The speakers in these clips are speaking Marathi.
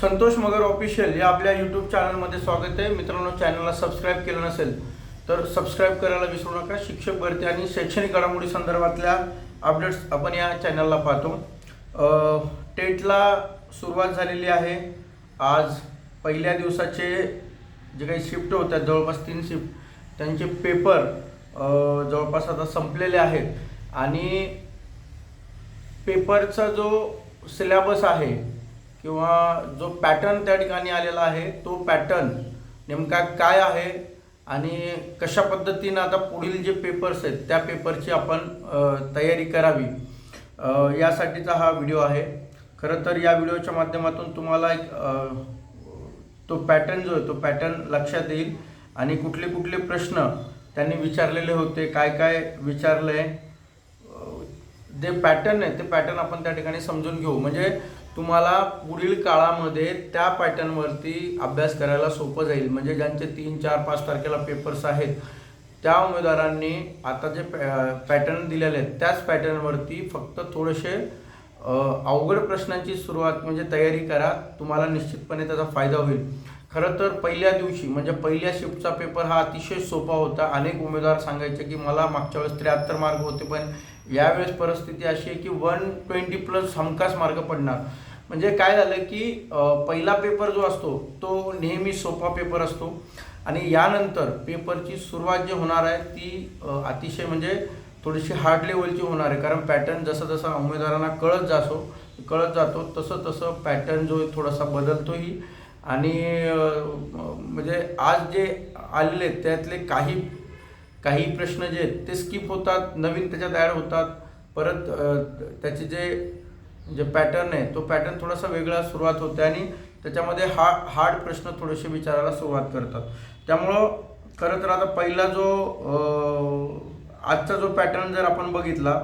संतोष मगर ऑफिशियल या आपल्या यूट्यूब चॅनलमध्ये स्वागत आहे. मित्रांनो चॅनलला सबस्क्राईब केलं नसेल तर सबस्क्राईब करायला विसरू नका. शिक्षक भरती आणि शैक्षणिक घडामोडी संदर्भातल्या अपडेट्स आपण या चॅनलला पाहतो. टेटला सुरुवात झालेली आहे. आज पहिल्या दिवसाचे जे काही शिफ्ट होत्या जवळपास तीन शिफ्ट त्यांचे पेपर जवळपास आता संपलेले आहेत. आणि पेपरचा जो सिलेबस आहे किंवा जो पॅटर्न त्या ठिकाणी आलेला आहे तो पॅटर्न नेमका काय आहे आणि कशा पद्धतीनं आता पुढील जे पेपर्स आहेत त्या पेपरची आपण तयारी करावी यासाठीचा हा व्हिडिओ आहे. खरं तर या व्हिडिओच्या माध्यमातून तुम्हाला एक तो पॅटर्न जो आहे तो पॅटर्न लक्षात येईल आणि कुठले कुठले प्रश्न त्यांनी विचारलेले होते काय काय विचारलं आहे जे पॅटर्न आहे ते पॅटर्न आपण त्या ठिकाणी समजून घेऊ. म्हणजे तुम्हाला पुढील काळामध्ये त्या पॅटर्नवरती अभ्यास करायला सोपं जाईल. म्हणजे ज्यांचे तीन चार पाच तारखेला पेपर्स आहेत त्या उमेदवारांनी आता जे पॅटर्न दिलेले आहेत त्याच पॅटर्नवरती फक्त थोडेसे अवघड प्रश्नांची सुरुवात म्हणजे तयारी करा. तुम्हाला निश्चितपणे त्याचा फायदा होईल. खरं तर पहिल्या दिवशी म्हणजे पहिल्या शिफ्टचा पेपर हा अतिशय सोपा होता. अनेक उमेदवार सांगायचे की मला मागच्या वेळेस त्र्याहत्तर मार्क होते पण यावेळेस परिस्थिती अशी आहे की वन ट्वेंटी प्लस हमखास मार्क पडणार. म्हणजे काय झालं की पहिला पेपर जो असतो तो नेहमी सोपा पेपर असतो. आणि यानंतर पेपरची सुरुवात जी होणार आहे ती अतिशय म्हणजे थोडीशी हार्ड लेवलची होणार आहे. कारण पॅटर्न जसं जसा उमेदवारांना कळत जातो कळत जातो तसं तसं पॅटर्न जो आहे थोडासा बदलतोही. आणि म्हणजे आज जे आलेले आहेत त्यातले काही काही प्रश्न जे आहेत ते स्किप होतात नवीन त्याच्यात ॲड होतात. परत त्याचे जे जे पॅटर्न आहे तो पॅटर्न थोडासा वेगळा सुरुवात होते आणि त्याच्यामध्ये हा हार्ड प्रश्न थोडेसे विचारायला सुरुवात करतात. त्यामुळं खरं तर आता पहिला जो आजचा जो पॅटर्न जर आपण बघितला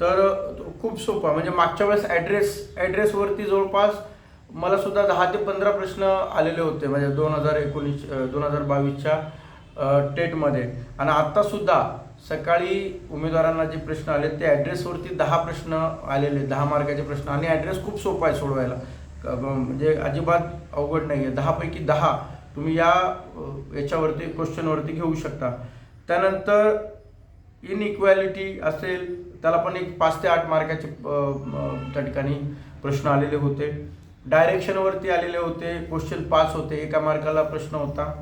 तर तो खूप सोपा. म्हणजे मागच्या वेळेस ॲड्रेस ॲड्रेसवरती जवळपास मला सुद्धा दहा ते पंधरा प्रश्न आलेले होते म्हणजे दोन हजार एकोणीस दोन हजार बावीसच्या टेटमध्ये. आणि आत्तासुद्धा सकाळी उमेदवारांना जे प्रश्न आले ते ॲड्रेसवरती दहा प्रश्न आलेले दहा मार्काचे प्रश्न. आणि ॲड्रेस खूप सोपा आहे सोडवायला. म्हणजे अजिबात अवघड नाही आहे. दहापैकी दहा तुम्ही या याच्यावरती क्वेश्चनवरती घेऊ शकता. त्यानंतर इनइक्वॅलिटी असेल त्याला पण एक पाच ते आठ मार्काचे त्या ठिकाणी प्रश्न आलेले होते. डायरेक्शनवरती आलेले होते क्वेश्चन पाच होते एका मार्काला प्रश्न होता.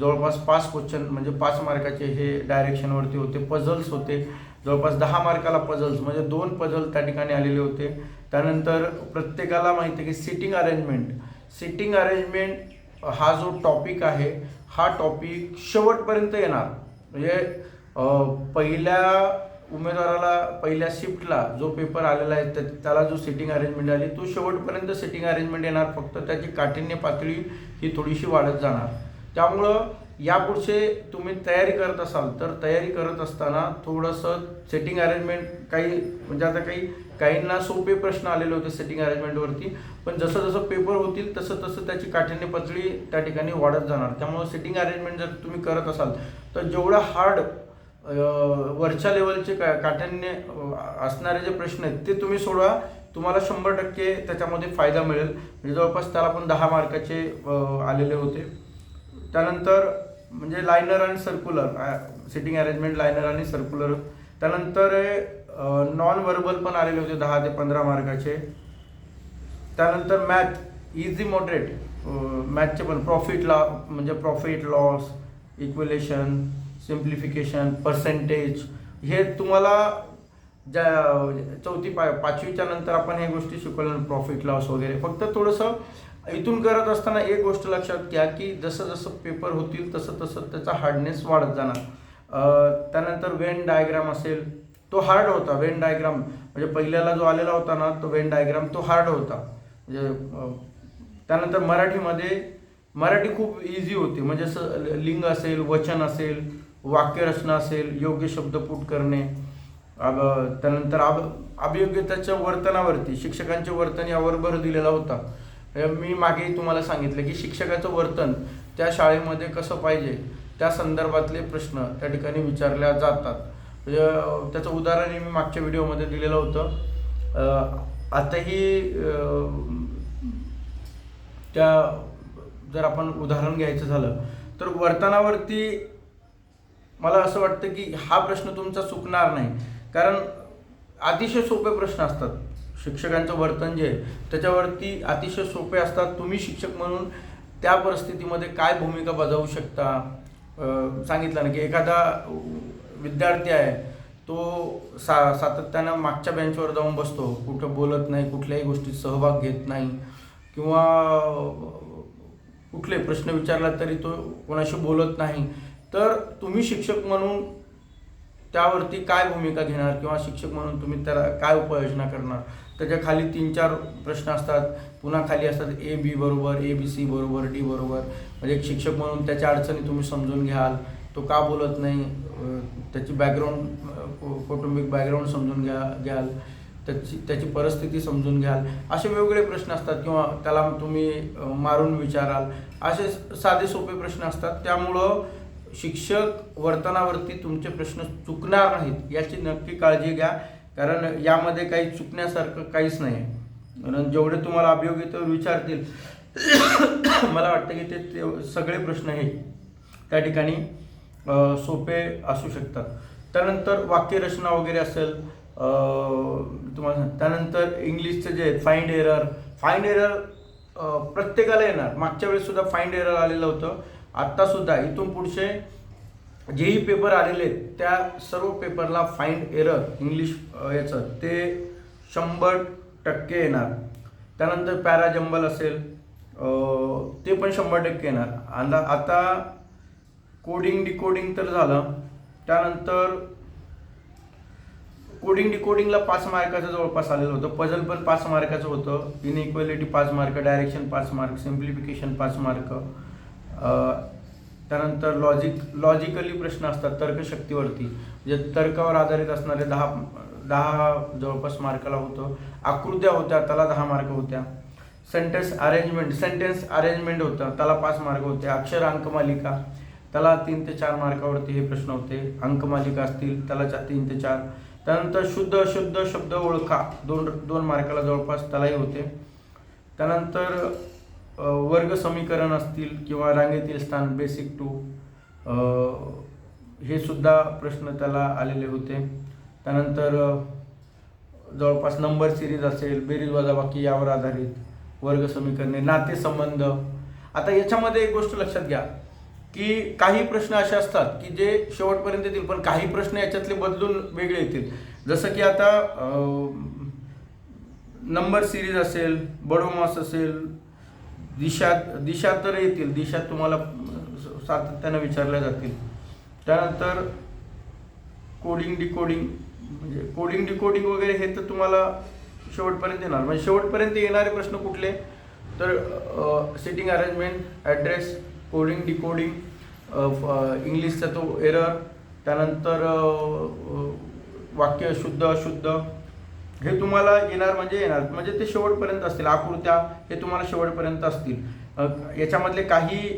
जवळपास पाच क्वेश्चन म्हणजे पाच मार्काचे हे डायरेक्शनवरती होते पझल्स होते. जवळपास दहा मार्काला पझल्स म्हणजे दोन पझल त्या ठिकाणी आलेले होते. त्यानंतर प्रत्येकाला माहिती आहे की सिटिंग अरेंजमेंट सिटिंग अरेंजमेंट हा जो टॉपिक आहे हा टॉपिक शेवटपर्यंत येणार. म्हणजे पहिल्या उमेदवाराला पहिल्या शिफ्टला जो पेपर आलेला आहे त्या- त्याला जो सिटिंग अरेंजमेंट आली तो शेवटपर्यंत सिटिंग अरेंजमेंट येणार. फक्त त्याची काठिण्य पातळी ही थोडीशी वाढत जाणार. त्यामुळं यापुढचे तुम्ही तयारी करत असाल तर तयारी करत असताना थोडंसं सेटिंग अरेंजमेंट काही म्हणजे आता काही काहींना सोपे प्रश्न आलेले होते सेटिंग अरेंजमेंटवरती पण जसं जसं पेपर होतील तसं तसं त्याची काठिण्य पातळी त्या ठिकाणी वाढत जाणार. त्यामुळं सेटिंग अरेंजमेंट जर तुम्ही करत असाल तर जेवढं हार्ड वरच्या लेवलचे का काठिण्य असणारे जे प्रश्न आहेत ते तुम्ही सोडवा. तुम्हाला शंभर टक्के त्याच्यामध्ये फायदा मिळेल. म्हणजे जवळपास त्याला पण दहा मार्काचे आलेले होते. त्यानंतर म्हणजे लायनर आणि सर्क्युलर सिटिंग अरेंजमेंट लायनर आणि सर्क्युलर त्यानंतर नॉन व्हर्बल पण आलेले होते दहा ते पंधरा मार्काचे. त्यानंतर मॅथ इझी मॉडरेट मॅथचे पण प्रॉफिट लॉ म्हणजे profit loss equation simplification percentage हे तुम्हाला ज्या चौथी पा पाचवीच्या नंतर आपण हे गोष्टी शिकवल्या प्रॉफिट लॉस वगैरे. फक्त थोडंसं इथून करत असताना एक गोष्ट लक्षात घ्या की जसं जसं पेपर होतील तसं तसं त्याचा हार्डनेस वाढत जाणार. त्यानंतर वेन डायग्राम असेल तो हार्ड होता. वेन डायग्राम म्हणजे पहिल्याला जो आलेला होता ना तो वेन डायग्राम तो हार्ड होता. म्हणजे त्यानंतर मराठीमध्ये मराठी खूप इझी होती. म्हणजे असं लिंग असेल वचन असेल वाक्यरचना असेल योग्य शब्दपूट करणे अब- त्यानंतर अब अभियोग्यताच्या वर्तनावरती शिक्षकांचे वर्तन यावर भर दिलेला होता. मी मागे तुम्हाला सांगितलं की शिक्षकाचं वर्तन त्या शाळेमध्ये कसं पाहिजे त्या संदर्भातले प्रश्न त्या ठिकाणी विचारल्या जातात. म्हणजे त्याचं उदाहरण मी मागच्या व्हिडिओमध्ये दिलेलं होतं. आताही त्या जर आपण उदाहरण घ्यायचं झालं तर वर्तनावरती मला असं वाटतं की हा प्रश्न तुमचा चुकणार नाही. कारण अतिशय सोपे प्रश्न असतात. शिक्षकांचं वर्तन जे आहे त्याच्यावरती अतिशय सोपे असतात. तुम्ही शिक्षक म्हणून त्या परिस्थितीमध्ये काय भूमिका बजावू शकता? सांगितलं ना की एखादा विद्यार्थी आहे तो सा सातत्यानं मागच्या बेंचवर जाऊन बसतो. कुठं बोलत नाही कुठल्याही गोष्टीत सहभाग घेत नाही. किंवा कुठले प्रश्न विचारला तरी तो कोणाशी बोलत नाही. तर तुम्ही शिक्षक म्हणून त्यावरती काय भूमिका घेणार किंवा शिक्षक म्हणून तुम्ही त्याला काय उपाययोजना करणार? त्याच्याखाली तीन चार प्रश्न असतात. पुन्हा खाली असतात ए बी बरोबर ए बी सी बरोबर डी बरोबर. म्हणजे एक शिक्षक म्हणून त्याच्या अडचणी तुम्ही समजून घ्याल. तो का बोलत नाही? त्याची बॅकग्राऊंड कौटुंबिक बॅकग्राऊंड समजून घ्या घ्याल. त्याची त्याची परिस्थिती समजून घ्याल. असे वेगवेगळे प्रश्न असतात किंवा त्याला तुम्ही मारून विचाराल. असे साधे सोपे प्रश्न असतात. त्यामुळं शिक्षक वर्तनावरती तुमचे प्रश्न चुकणार नाहीत याची नक्की काळजी घ्या. कारण यामध्ये काही चुकण्यासारखं काहीच नाही. आहे कारण जेवढे तुम्हाला अभियोगितेवर विचारतील मला वाटतं की ते ते सगळे प्रश्न हे त्या ठिकाणी सोपे असू शकतात. त्यानंतर वाक्यरचना वगैरे असेल तुम्हाला त्यानंतर इंग्लिशचं जे फाईंड एरर फाईंड एरर प्रत्येकाला येणार. मागच्या वेळेस सुद्धा फाईंड एरर आलेलं होतं. आत्ता सुद्धा इथून पुढचे जेही पेपर आलेले आहेत त्या सर्व पेपरला फाईंड एरर इंग्लिश याचं ते शंभर टक्के येणार. त्यानंतर पॅरा जंबल असेल ते पण शंभर टक्के येणार. आणि आता कोडिंग डिकोडिंग तर झालं. त्यानंतर कोडिंग डिकोडिंगला पाच मार्काचं जवळपास आलेलं होतं. पझल पण पाच मार्काचं होतं. इनइक्वॅलिटी पाच मार्क डायरेक्शन पाच मार्क सिम्प्लिफिकेशन पाच मार्क. त्यानंतर लॉजिक लॉजिकली प्रश्न असतात तर्कशक्तीवरती. म्हणजे तर्कावर आधारित असणारे दहा दहा जवळपास मार्काला होतं. आकृत्या होत्या त्याला दहा मार्क होत्या. सेंटेन्स अरेंजमेंट सेंटेन्स अरेंजमेंट होतं त्याला पाच मार्क होते. अक्षर अंकमालिका त्याला तीन ते चार मार्कावरती हे प्रश्न होते. अंकमालिका असतील त्याला चा तीन ते चार. त्यानंतर शुद्ध अशुद्ध शब्द ओळखा दोन दोन मार्काला जवळपास त्यालाही होते. त्यानंतर वर्ग समीकरण असतील किंवा रांगेतील स्थान बेसिक टू हे सुद्धा प्रश्न त्याला आलेले होते. त्यानंतर जवळपास नंबर सिरीज असेल बेरीज वजाबाकी यावर आधारित वर्ग समीकरणे नातेसंबंध. आता याच्यामध्ये एक गोष्ट लक्षात घ्या की काही प्रश्न असे असतात की जे शेवटपर्यंत येतील पण काही प्रश्न याच्यातले बदलून वेगळे येतील. जसं की आता नंबर सिरीज असेल बडोमास असेल दिशा दिशा तर येतील. दिशा तुम्हाला सातत्यानं विचारल्या जातील. त्यानंतर कोडिंग डिकोडिंग म्हणजे कोडिंग डिकोडिंग वगैरे हे तर तुम्हाला शेवटपर्यंत येणार. म्हणजे शेवटपर्यंत येणारे प्रश्न कुठले? तर sitting arrangement address coding decoding इंग्लिशचा तो एरर त्यानंतर वाक्य शुद्ध अशुद्ध हे तुम्हाला येणार म्हणजे येणार. म्हणजे ते शेवटपर्यंत असतील. आकृत्या हे तुम्हाला शेवटपर्यंत असतील. याच्यामधले काही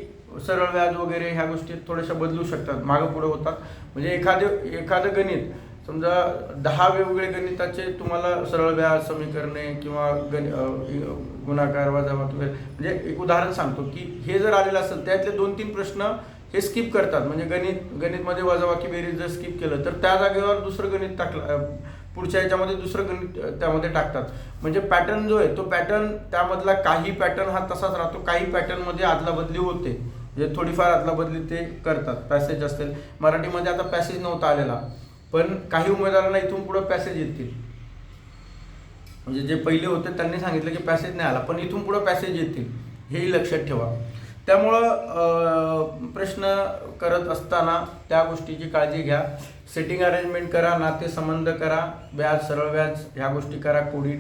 सरळ व्याज वगैरे ह्या गोष्टी थोड्याशा बदलू शकतात. मागं पुढं होतात. म्हणजे एखादे एखादं गणित. समजा दहा वेगवेगळे गणिताचे तुम्हाला सरळ व्याज समीकरणे किंवा गण गुणाकार वजाबाकी वगैरे. म्हणजे एक उदाहरण सांगतो की हे जर आलेलं असेल त्यातले दोन तीन प्रश्न हे स्किप करतात. म्हणजे गणित गणितमध्ये वजावाकी बेरीज जर स्किप केलं तर त्या जागेवर दुसरं गणित टाकलं पुढच्या याच्यामध्ये दुसरं गणित त्यामध्ये टाकतात. म्हणजे पॅटर्न जो आहे तो पॅटर्न त्यामधला काही पॅटर्न हा तसाच राहतो. काही पॅटर्नमध्ये आदला बदली होते. म्हणजे थोडीफार आदला बदली ते करतात. पॅसेज असतील. मराठीमध्ये आता पॅसेज नव्हता आलेला. पण काही उमेदवारांना इथून पुढं पॅसेज येतील. म्हणजे जे पहिले होते त्यांनी सांगितलं की पॅसेज नाही आला. पण इथून पुढं पॅसेज येतील. हेही लक्षात ठेवा. त्यामुळं प्रश्न करत असताना त्या गोष्टीची काळजी घ्या. सेटिंग अरेंजमेंट करा नातेसंबंध करा व्याज सरळ व्याज ह्या गोष्टी करा कोडी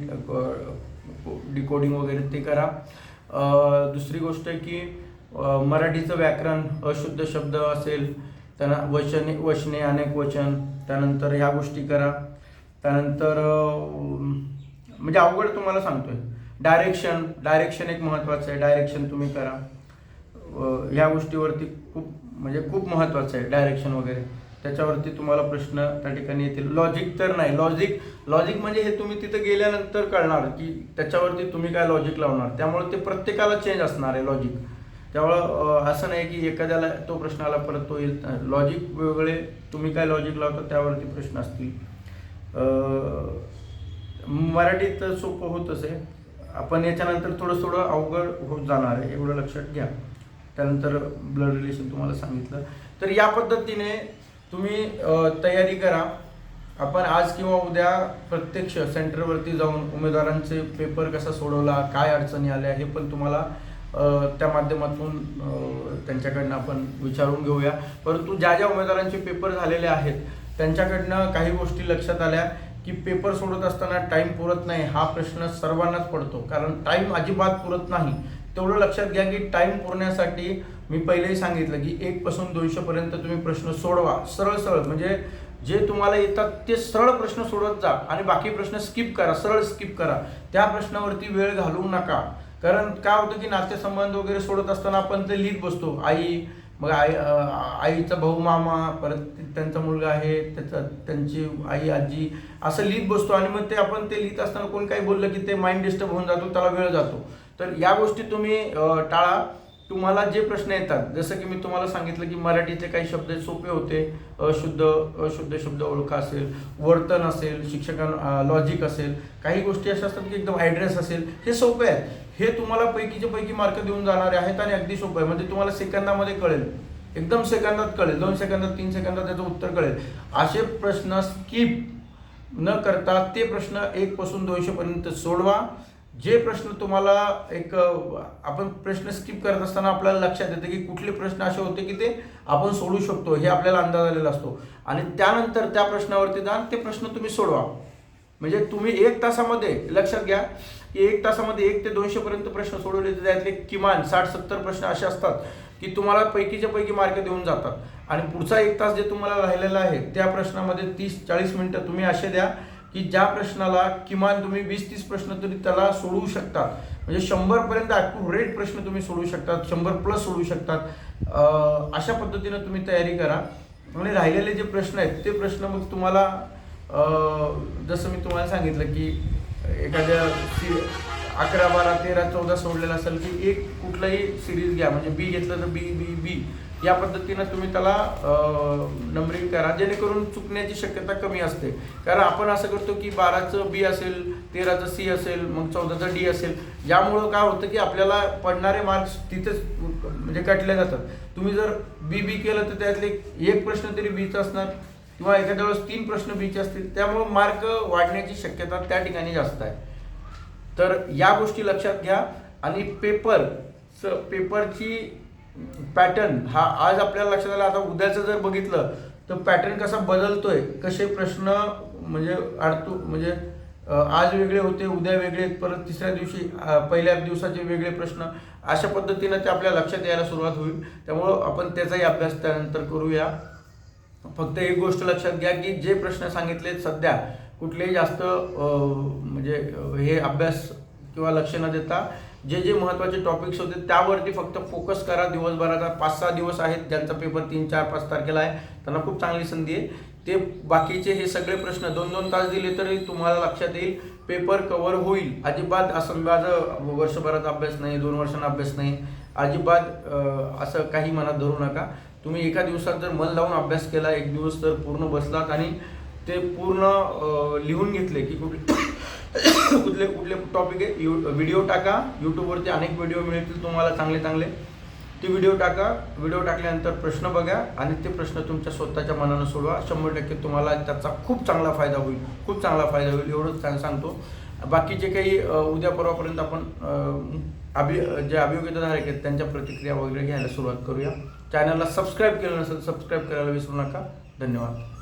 डिकोडिंग वगैरे ते करा. दुसरी गोष्ट आहे की मराठीचं व्याकरण अशुद्ध शब्द असेल त्यांना वचने वचने अनेक वचन त्यानंतर ह्या गोष्टी करा. त्यानंतर म्हणजे अवघड तुम्हाला सांगतोय. डायरेक्शन डायरेक्शन एक महत्त्वाचं आहे डायरेक्शन तुम्ही करा. ह्या गोष्टीवरती खूप म्हणजे खूप महत्त्वाचं आहे डायरेक्शन वगैरे. त्याच्यावरती तुम्हाला प्रश्न त्या ठिकाणी येतील. लॉजिक तर नाही. लॉजिक लॉजिक म्हणजे हे तुम्ही तिथं गेल्यानंतर कळणार की त्याच्यावरती तुम्ही काय लॉजिक लावणार. त्यामुळे ते प्रत्येकाला चेंज असणार आहे लॉजिक त्यामुळं असं नाही की एखाद्याला तो प्रश्न आला परत तो येईल. लॉजिक वेगळे तुम्ही काय लॉजिक लावता त्यावरती प्रश्न असतील. मराठीत सोपं होतच आहे. आपण याच्यानंतर थोडं थोडं अवघड होत जाणार आहे. एवढं लक्षात घ्या. त्यानंतर ब्लड रिलेशन तुम्हाला सांगितलं. तर या पद्धतीने तुम्ही तयारी करा. आपण आज किंवा उद्या प्रत्यक्ष सेंटरवरती जाऊन उमेदवारांचे पेपर कसा सोडवला काय अडचणी आल्या हे पण तुम्हाला त्या माध्यमातून त्यांच्याकडनं आपण विचारून घेऊया. परंतु ज्या ज्या उमेदवारांचे पेपर झालेले आहेत त्यांच्याकडनं काही गोष्टी लक्षात आल्या की पेपर सोडत असताना टाईम पुरत नाही हा प्रश्न सर्वांनाच पडतो. कारण टाईम अजिबात पुरत नाही. तेवढं लक्षात घ्या की टाईम पुरण्यासाठी मी पहिलेही सांगितलं की एक पासून दोनशे पर्यंत तुम्ही प्रश्न सोडवा. सरळ सरळ. म्हणजे जे तुम्हाला येतात ते सरळ प्रश्न सोडत जा आणि बाकी प्रश्न स्किप करा. सरळ स्किप करा. त्या प्रश्नावरती वेळ घालवू नका. कारण काय होतं की नातेसंबंध वगैरे सोडत असताना आपण ते लिहित बसतो. आई मग आई आईचा भाऊ मामा परत त्यांचा मुलगा आहे त्याचा त्यांची आई आजी असं लिहित बसतो. आणि मग ते आपण ते लिहित असताना कोण काही बोललं की ते माइंड डिस्टर्ब होऊन जातो त्याला वेळ जातो. तर या गोष्टी तुम्ही टाळा. तुम्हाला जे प्रश्न येतात जसं की मी तुम्हाला सांगितलं की मराठीचे काही शब्द सोपे होते. अशुद्ध अशुद्ध शब्द ओळखा असेल वर्तन असेल शिक्षकां लॉजिक असेल काही गोष्टी अशा असतात की एकदम ॲड्रेस असेल हे सोपे आहेत. हे तुम्हाला पैकीचे पैकी मार्क देऊन जाणारे आहेत आणि अगदी सोपं आहे. म्हणजे तुम्हाला सेकंदामध्ये कळेल. एकदम सेकंदात कळेल. दोन सेकंदात तीन सेकंदात त्याचं उत्तर कळेल. असे प्रश्न स्किप न करता ते प्रश्न एक पासून सोडवा. जे प्रश्न तुम्हाला एक आपण प्रश्न स्किप करत असताना आपल्याला लक्षात येते की कुठले प्रश्न असे होते की ते आपण सोडू शकतो. हे आपल्याला अंदाज आलेला असतो. आणि त्यानंतर त्या प्रश्नावरती जाऊन ते प्रश्न तुम्ही सोडवा. म्हणजे तुम्ही एक तासामध्ये लक्षात घ्या की एक तासामध्ये एक ते दोनशे पर्यंत प्रश्न सोडवले तर त्यातले किमान साठ सत्तर प्रश्न असे असतात की तुम्हाला पैकीच्या पैकी मार्क देऊन जातात. आणि पुढचा एक तास जे तुम्हाला राहिलेला आहे त्या प्रश्नामध्ये तीस चाळीस मिनिटं तुम्ही असे द्या की ज्या प्रश्नाला किमान तुम्ही वीस तीस प्रश्न तरी त्याला सोडवू शकता म्हणजे शंभरपर्यंत ॲक्युरेट प्रश्न तुम्ही सोडवू शकतात शंभर प्लस सोडवू शकतात. अशा पद्धतीनं तुम्ही तयारी करा. आणि राहिलेले जे प्रश्न आहेत ते प्रश्न मग तुम्हाला जसं मी तुम्हाला सांगितलं की एखाद्या सी अकरा बारा तेरा चौदा सोडलेला असेल की एक कुठलाही सिरीज घ्या. म्हणजे बी घेतलं तर बी बी बी या पद्धतीनं तुम्ही त्याला नंबरिंग करा. जेणेकरून चुकण्याची शक्यता कमी असते. कारण आपण असं करतो की बाराचं बी असेल तेराचं सी असेल मग चौदाचं डी असेल. यामुळं काय होतं की आपल्याला पडणारे मार्क्स तिथेच म्हणजे कटले जातात. तुम्ही जर बी बी केलं तर त्यातले एक प्रश्न तरी बीचा असणार. किंवा एखाद्या वेळेस तीन प्रश्न बीचे असतील त्यामुळं मार्क वाढण्याची शक्यता त्या ठिकाणी जास्त आहे. तर या गोष्टी लक्षात घ्या आणि पेपर स पेपरची पॅटर्न हा आज आपल्याला लक्षात आला आता उद्याचं जर बघितलं तर पॅटर्न कसा बदलतोय कसे प्रश्न म्हणजे अडतो म्हणजे आज वेगळे होते उद्या वेगळे परत तिसऱ्या दिवशी पहिल्या दिवसाचे वेगळे प्रश्न अशा पद्धतीनं ते आपल्या लक्षात यायला सुरुवात होईल. त्यामुळं आपण त्याचाही अभ्यास त्यानंतर करूया. फक्त एक गोष्ट लक्षात घ्या की जे प्रश्न सांगितलेत सध्या कुठलेही जास्त म्हणजे हे अभ्यास किंवा लक्ष न देता जे जे महत्त्वाचे टॉपिक्स होते त्यावरती फक्त फोकस करा. दिवसभराचा पाच सहा दिवस आहेत. ज्यांचा पेपर तीन चार पाच तारखेला आहे. त्यांना खूप चांगली संधी आहे. ते बाकीचे हे सगळे प्रश्न दोन दोन तास दिले तरी तुम्हाला लक्षात येईल. पेपर कव्हर होईल. अजिबात असं माझं वर्षभराचा अभ्यास नाही दोन वर्षांना अभ्यास नाही. अजिबात असं काही मनात धरू नका. तुम्ही एका दिवसात जर मन लावून अभ्यास केला एक दिवस तर पूर्ण बसलात आणि ते पूर्ण लिहून घेतले की कुठले कुठले कुठले टॉपिक आहे यू व्हिडिओ टाका. यूट्यूबवरती अनेक व्हिडिओ मिळतील तुम्हाला चांगले चांगले. ते व्हिडिओ टाका. व्हिडिओ टाकल्यानंतर प्रश्न बघा आणि ते प्रश्न तुमच्या स्वतःच्या मनानं सोडवा. शंभर टक्के तुम्हाला त्याचा खूप चांगला फायदा होईल. खूप चांगला फायदा होईल एवढंच सांग सांगतो. बाकीचे काही उद्या परवापर्यंत आपण अभि जे अभियोग्यताधारक आहेत त्यांच्या प्रतिक्रिया वगैरे घ्यायला सुरुवात करूया. चॅनलला सबस्क्राईब केलं नसेल सबस्क्राईब करायला विसरू नका. धन्यवाद.